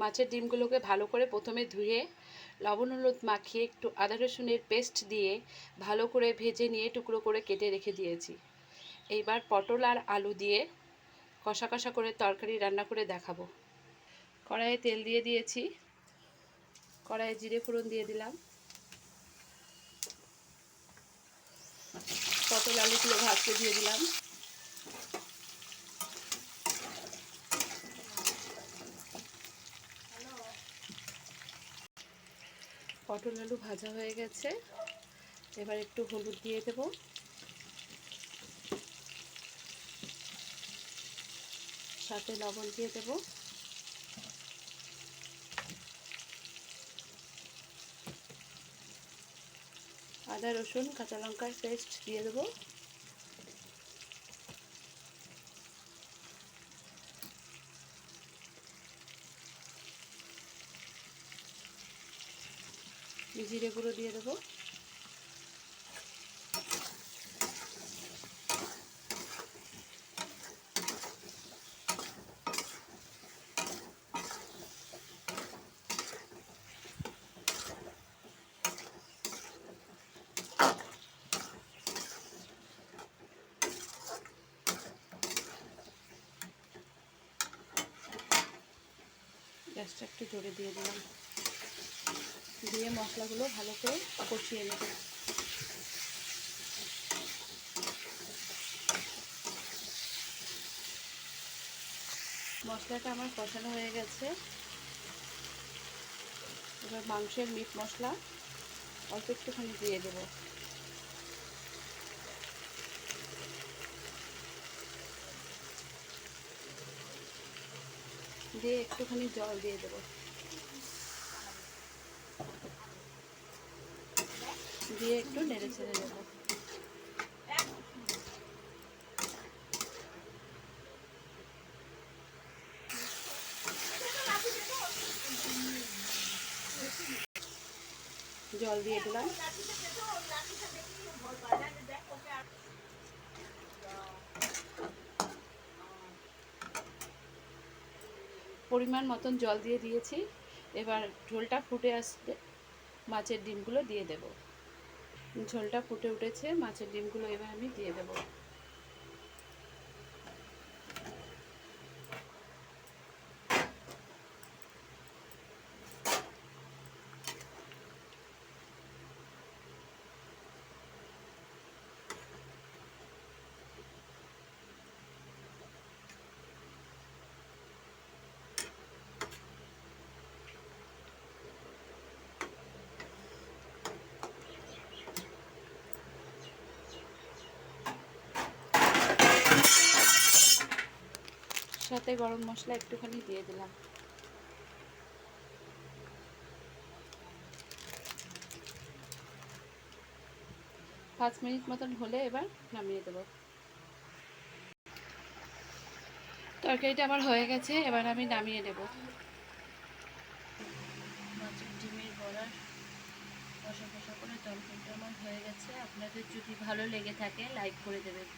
মাছের ডিমগুলোকে ভালো করে প্রথমে ধুয়ে, লবণ, হলুদ মাখিয়ে একটু আদা রসুনের পেস্ট দিয়ে ভালো করে ভেজে নিয়ে টুকরো করে কেটে রেখে দিয়েছি। এইবার পটল আর আলু দিয়ে কষা কষা করে তরকারি রান্না করে দেখাবো। কড়াইয়ে তেল দিয়ে দিয়েছি। কড়াইয়ে জিরে ফোড়ন দিয়ে দিলাম। পটল আলুগুলো ভাজতে দিয়ে দিলাম। পটল আলু ভাজা হয়ে গেছে। এবার একটু হলুদ দিয়ে দেব। সাথে লবণ দিয়ে দেব। আদা রসুন, কাঁচা লঙ্কার পেস্ট দিয়ে দেবো। জিরে গুঁড়ো দিয়ে দেবো। গ্যাসটা একটু জোরে দিয়ে দিলাম। দিয়ে মশলাগুলো ভালো করে কষিয়ে নেব। মশলাটা আমার কষানো হয়ে গেছে। এবার মাংসের মিট মশলা অল্প একটুখানি দিয়ে দেবো। দিয়ে একটুখানি জল দিয়ে দেবো। দিয়ে একটু নেড়ে ছেড়ে দেব জল দিয়ে দিলাম। পরিমাণ মতন জল দিয়ে দিয়েছি। এবার ঝোলটা ফুটে আসলে মাছের ডিমগুলো দিয়ে দেব। ঝোলটা ফুটে উঠেছে মাছের ডিমগুলো এবার আমি দিয়ে দেব। সাথে গরম মশলা একটুখানি দিয়ে দিলাম। পাঁচ মিনিট মতন হলে এবার নামিয়ে দেব। তরকারিটা আমার হয়ে গেছে, এবার আমি নামিয়ে নেব। মাছের ডিমের বড়ার কষা কষা করে তরকারিটা আমার হয়ে গেছে। আপনাদের যদি ভালো লেগে থাকে লাইক করে দেবেন।